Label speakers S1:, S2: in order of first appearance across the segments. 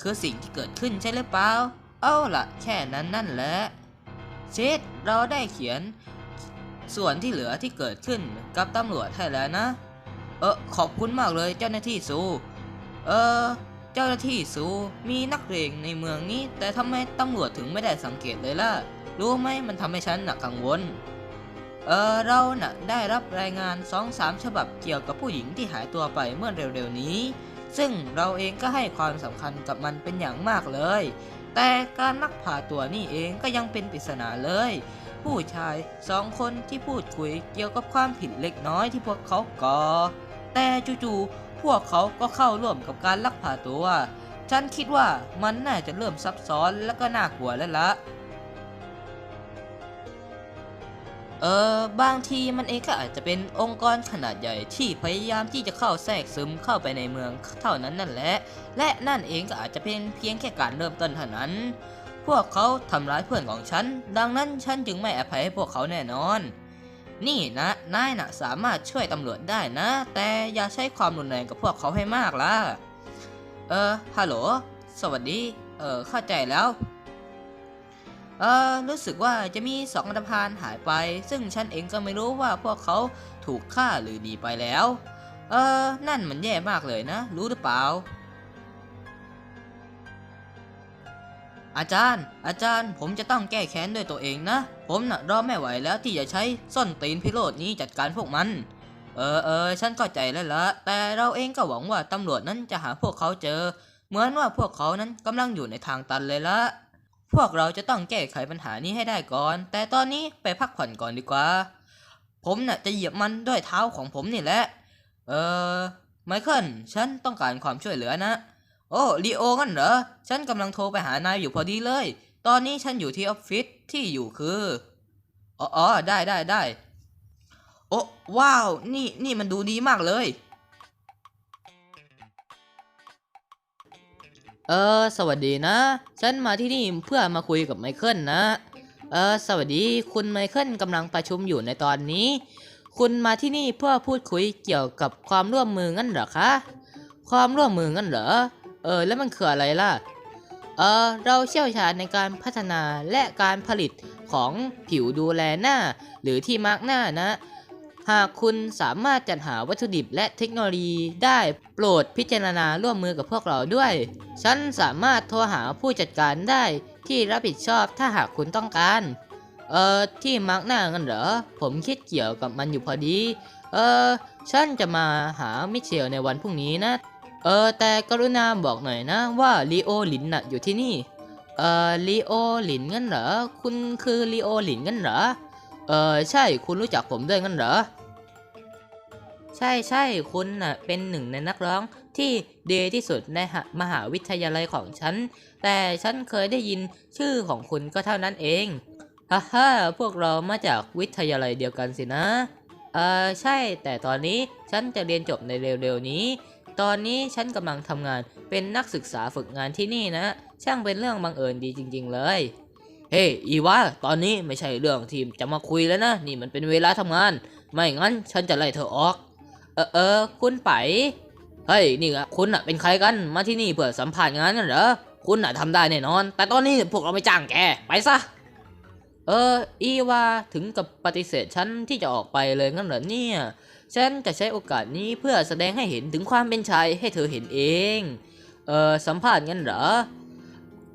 S1: คือสิ่งที่เกิดขึ้นใช่หรือเปล่า เอาละแค่นั้นนั่นแหละ เชดเราได้เขียน ส่วนที่เหลือที่เกิดขึ้นกับตำรวจให้แล้วนะ เออขอบคุณมากเลยเจ้าหน้าที่ซู เออเจ้าหน้าที่ซูมีนักเลงในเมืองนี้ แต่ทำไมตำรวจถึงไม่ได้สังเกตเลยล่ะ รู้ไหมมันทำให้ฉันหนักกังวลเออเราน่ะได้รับรายงานสองสามฉบับเกี่ยวกับผู้หญิงที่หายตัวไปเมื่อเร็วๆนี้ ซึ่งเราเองก็ให้ความสำคัญกับมันเป็นอย่างมากเลย แต่การลักพาตัวนี่เองก็ยังเป็นปริศนาเลย ผู้ชายสองคนที่พูดคุยเกี่ยวกับความผิดเล็กน้อยที่พวกเขาก่อ แต่จู่ๆพวกเขาก็เข้าร่วมกับการลักพาตัว ฉันคิดว่ามันน่าจะเริ่มซับซ้อนและก็น่ากลัวแล้วละ เออบางทีมันเองก็อาจจะเป็นองค์กรขนาดใหญ่ที่พยายามที่จะเข้าแทรกซึมเข้าไปในเมืองเท่านั้นนั่นแหละ และนั่นเองก็อาจจะเป็นเพียงแค่การเริ่มต้นเท่านั้น พวกเขาทำร้ายเพื่อนของฉัน ดังนั้นฉันจึงไม่อภัยให้พวกเขาแน่นอน นี่นะนายนะสามารถช่วยตำรวจได้นะ แต่อย่าใช้ความรุนแรงกับพวกเขาให้มากล่ะ เออฮัลโหล สวัสดี เออเข้าใจแล้ว เออรู้สึกว่าจะมีสองอันธพาลหายไป ซึ่งฉันเองก็ไม่รู้ว่าพวกเขาถูกฆ่าหรือหนีไปแล้ว เออนั่นมันแย่มากเลยนะ รู้หรือเปล่า อาจารย์ อาจารย์ผมจะต้องแก้แค้นด้วยตัวเองนะ ผมน่ะรอไม่ไหวแล้วที่จะใช้ส้นตีนพิโรดนี้จัดการพวกมัน เออเออฉันเข้าใจแล้วละแต่เราเองก็หวังว่าตำรวจนั้นจะหาพวกเขาเจอ เหมือนว่าพวกเขานั้นกำลังอยู่ในทางตันเลยละ พวกเราจะต้องแก้ไขปัญหานี้ให้ได้ก่อน แต่ตอนนี้ไปพักผ่อนก่อนดีกว่า ผมน่ะจะเหยียบมันด้วยเท้าของผมนี่แหละ เออไมเคิล ฉันต้องการความช่วยเหลือนะ โอ้ลีโองั้นเหรอ ฉันกำลังโทรไปหานายอยู่พอดีเลย ตอนนี้ฉันอยู่ที่ออฟฟิศที่อยู่คือ อ๋อออได้ได้ได้ โอ้ว้าว นี่นี่มันดูดีมากเลย เออ สวัสดีนะ ฉันมาที่นี่เพื่อมาคุยกับไมเคิลนะ เออ สวัสดี คุณไมเคิลกำลังประชุมอยู่ในตอนนี้ คุณมาที่นี่เพื่อพูดคุยเกี่ยวกับความร่วมมืองั้นเหรอคะ ความร่วมมืองั้นเหรอ เออ แล้วมันคืออะไรล่ะ เออ เราเชี่ยวชาญในการพัฒนาและการผลิตของผิวดูแลหน้า หรือที่มาร์กหน้านะ หากคุณสามารถจัดหาวัตถุดิบและเทคโนโลยีได้โปรดพิจารณาร่วมมือกับพวกเราด้วย ฉันสามารถโทรหาผู้จัดการได้ที่รับผิดชอบถ้าหากคุณต้องการ เอ่อ ที่มาร์กหน้ากันเหรอ ผมคิดเกี่ยวกับมันอยู่พอดี เออฉันจะมาหามิเชลในวันพรุ่งนี้นะ เออ แต่กรุณาบอกหน่อยนะว่าลีโอหลินน่ะอยู่ที่นี่ เอ่อลีโอหลินงั้นเหรอ คุณคือลีโอหลินงั้นเหรอ เออใช่คุณรู้จักผมด้วยงั้นเหรอ ใช่ใช่คุณน่ะเป็นหนึ่งในนักร้องที่ดีที่สุดในมหาวิทยาลัยของฉัน แต่ฉันเคยได้ยินชื่อของคุณก็เท่านั้นเองฮ่าฮ่าพวกเรามาจากวิทยาลัยเดียวกันสินะเออใช่ แต่ตอนนี้ฉันจะเรียนจบในเร็วๆนี้ ตอนนี้ฉันกำลังทำงานเป็นนักศึกษาฝึกงานที่นี่นะ ช่างเป็นเรื่องบังเอิญดีจริง ๆ เลย เฮ้ อีวะตอนนี้ไม่ใช่เรื่องที่จะมาคุยแล้วนะ นี่มันเป็นเวลาทำงาน ไม่งั้นฉันจะไล่เธอออก เออเออคุณไป เฮ้ย นี่อะคุณอะเป็นใครกัน มาที่นี่เพื่อสัมภาษณ์งานกันเหรอ คุณอะทำได้แน่นอน แต่ตอนนี้พวกเราไม่จ้างแก ไปซะ เออ อีวา ถึงกับปฏิเสธฉันที่จะออกไปเลยงั้นเหรอเนี่ย ฉันจะใช้โอกาสนี้เพื่อแสดงให้เห็นถึงความเป็นชายให้เธอเห็นเอง เออสัมภาษณ์งั้นเหรอ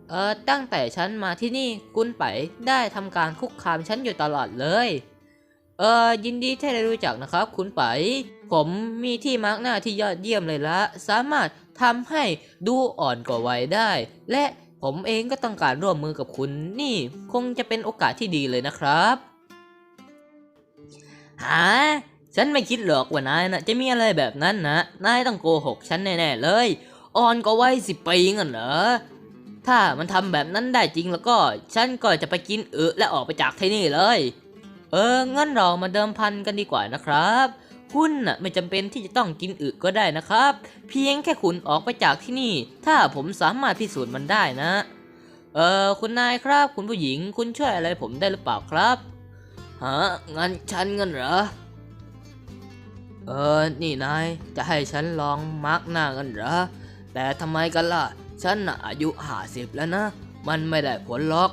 S1: เออตั้งแต่ฉันมาที่นี่กุนไปได้ทำการคุกคามฉันอยู่ตลอดเลย เออยินดีที่ได้รู้จักนะครับ คุณไป ผมมีที่มาร์กหน้าที่ยอดเยี่ยมเลยละ สามารถทำให้ดูอ่อนกว่าวัยได้ และผมเองก็ต้องการร่วมมือกับคุณนี่คงจะเป็นโอกาสที่ดีเลยนะครับหาฉันไม่คิดหรอกว่านายนะจะมีอะไรแบบนั้นนะ นายต้องโกหกฉันแน่ๆเลย อ่อนกว่าวัยสิบปีงั้นเหรอ ถ้ามันทำแบบนั้นได้จริงแล้วก็ฉันก็จะไปกินเออและออกไปจากที่นี่เลย เอองั้นเรามาเดิมพันกันดีกว่านะครับ คุณน่ะไม่จำเป็นที่จะต้องกินอึก็ได้นะครับ เพียงแค่คุณออกไปจากที่นี่ ถ้าผมสามารถพิสูจน์มันได้นะ เออคุณนายครับ คุณผู้หญิง คุณช่วยอะไรผมได้หรือเปล่าครับฮะงั้นฉันเงินเหรอเออนี่นายจะให้ฉันลองมาร์กหน้ากันเหรอแต่ทำไมกันล่ะ ฉันน่ะอายุห้าสิบแล้วนะ มันไม่ได้ผลหรอก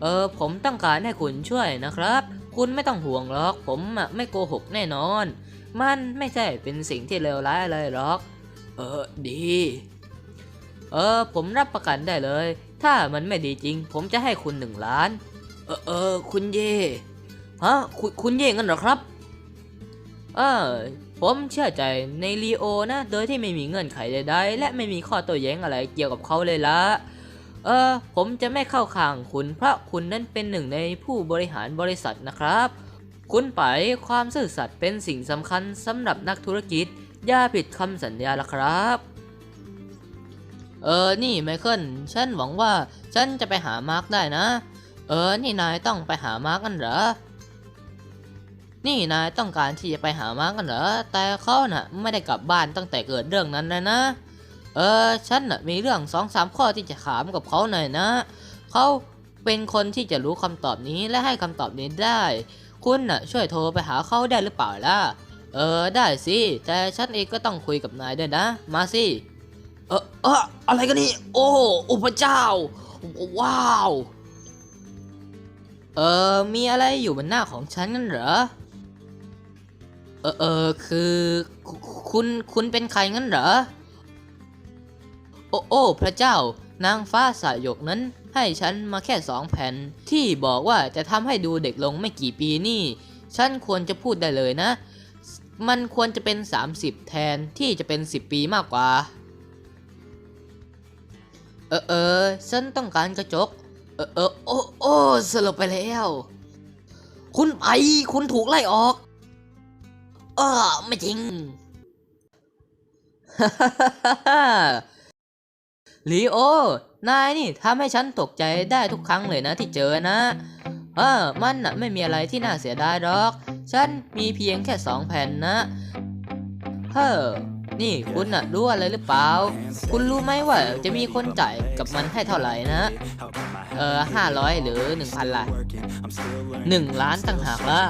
S1: เออ ผมต้องการให้คุณช่วยนะครับ คุณไม่ต้องห่วงหรอก ผมไม่โกหกแน่นอน มันไม่ใช่เป็นสิ่งที่เลวร้ายอะไรหรอก เออ ดี เออ ผมรับประกันได้เลย ถ้ามันไม่ดีจริง ผมจะให้คุณหนึ่งล้าน เออเออคุณเย่ฮะ คุณคุณเย่งั้นเหรอครับ เออ ผมเชื่อใจในลีโอนะ โดยที่ไม่มีเงื่อนไขใดๆ และไม่มีข้อโต้แย้งอะไรเกี่ยวกับเขาเลยละเออผมจะไม่เข้าข้างคุณเพราะคุณนั้นเป็นหนึ่งในผู้บริหารบริษัทนะครับ คุณไปความซื่อสัตย์เป็นสิ่งสำคัญสำหรับนักธุรกิจ อย่าผิดคำสัญญาละครับ เออ นี่ไมเคิล ฉันหวังว่าฉันจะไปหามาร์กได้นะ เออ นี่นายต้องไปหามาร์กกันเหรอ นี่นายต้องการที่จะไปหามากันเหรอ แต่เขาน่ะไม่ได้กลับบ้านตั้งแต่เกิดเรื่องนั้นนะนะ เออ ฉันน่ะมีเรื่องสองสามข้อที่จะถามกับเขาหน่อยนะ เขาเป็นคนที่จะรู้คำตอบนี้และให้คำตอบนี้ได้ คุณน่ะช่วยโทรไปหาเขาได้หรือเปล่าล่ะ เออ ได้สิ แต่ฉันเองก็ต้องคุยกับนายด้วยนะ มาสิ เออเอออะไรกันนี่ โอ้อุปเจ้า ว้าว เออ มีอะไรอยู่บนหน้าของฉันนั่นเหรอ ออเออคือคุคุณคุณเป็นใครงั้นเหรอ โอ้โอ้พระเจ้านางฟ้าสายกนั้น ให้ฉันมาแค่สองแผ่น ที่บอกว่าจะทำให้ดูเด็กลงไม่กี่ปีนี่ ฉันควรจะพูดได้เลยนะ มันควรจะเป็น 30 แทนที่จะเป็น 10 ปีมากกว่า เออเออฉันต้องการกระจก เออเออโอ้โอ้สลบไปแล้ว คุณไปคุณถูกไล่ออก เออไม่จริงลีโอ นายนี่ทำให้ฉันตกใจได้ทุกครั้งเลยนะที่เจอนะ เออ มันน่ะไม่มีอะไรที่น่าเสียดายหรอก ฉันมีเพียงแค่สองแผ่นนะเฮ้อนี่คุณน่ะรู้อะไรหรือเปล่า คุณรู้ไหมว่าจะมีคนจ่ายกับมันให้เท่าไหร่นะ เออห้าร้อยหรือหนึ่งพันล่ะหนึ่งล้านต่างหากล่ะ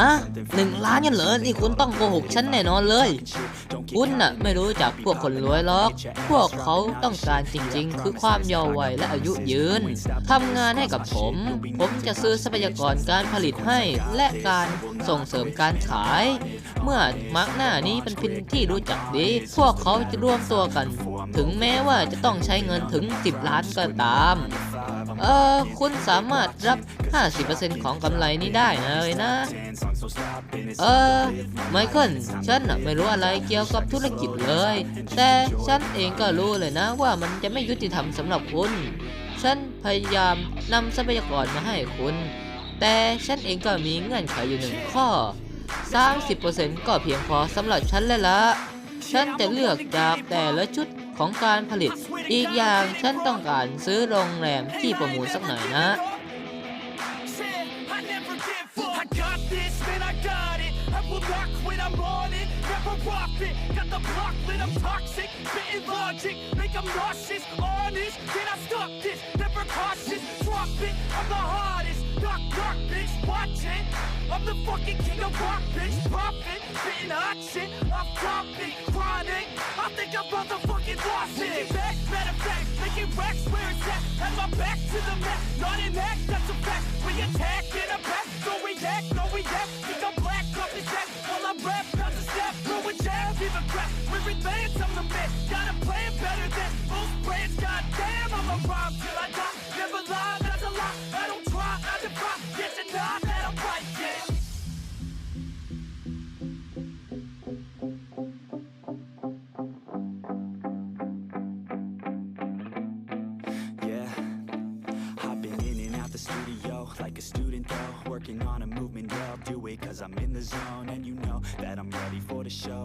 S1: ฮะหนึ่งล้านกันเหรอ นี่คุณต้องโกหกฉันแน่นอนเลย คุณน่ะไม่รู้จักพวกคนรวยหรอก พวกเขาต้องการจริงๆ คือความเยาว์วัยและอายุยืน ทำงานให้กับผม ผมจะซื้อทรัพยากรการผลิตให้ และการส่งเสริมการขาย เมื่อมาร์กหน้านี้เป็นพินที่รู้จักดี พวกเขาจะร่วมตัวกัน ถึงแม้ว่าจะต้องใช้เงินถึง 10 ล้านก็ตาม เออคุณสามารถรับ 50%ของกำไรนี้ได้เลยนะ เออไมเคิลฉันน่ะไม่รู้อะไรเกี่ยวกับธุรกิจเลย แต่ฉันเองก็รู้เลยนะว่ามันจะไม่ยุติธรรมสำหรับคุณ ฉันพยายามนำทรัพยากรมาให้คุณ แต่ฉันเองก็มีเงื่อนไขอยู่หนึ่งข้อ 30%ก็เพียงพอสำหรับฉันเลยละฉันจะเลือกจากแต่ละชุด ของการผลิต อีกอย่างฉันต้องการซื้อโรงแรมที่ประมูลสักหน่อยนะ
S2: I never give up. I got this, man, I got it. I will not quit, I'm on it. Never off it. Got the block lit, I'm toxic. Spitting logic, make them nauseous. Honest, can I stop this? Never cautious, drop it. I'm the hardest. Knock, knock, bitch, watch it. I'm the fucking king of rock, bitch. Profit, spitting hot shit. Off topic, chronic. I think I'm motherfucking lost it. Back, matter of making racks where it's at. Have my back to the map, not an act, that's a fact. We attack in a back, don't react, no react. Think I'm black, off his back. While I rap, bout to snap, throw a jab, a crap. We're advanced, I'm the man. Got a plan better than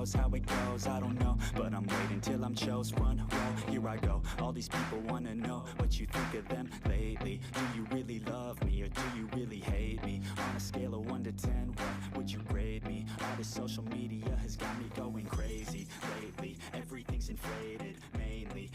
S3: knows how it goes, I don't know But I'm waiting till I'm chose Run, row, here I go. All these people wanna know What you think of them lately. Do you really love me or do you really hate me? On a scale of 1 to 10, what would you grade me? All this social media has got me going crazy Lately, everything's inflated, mainly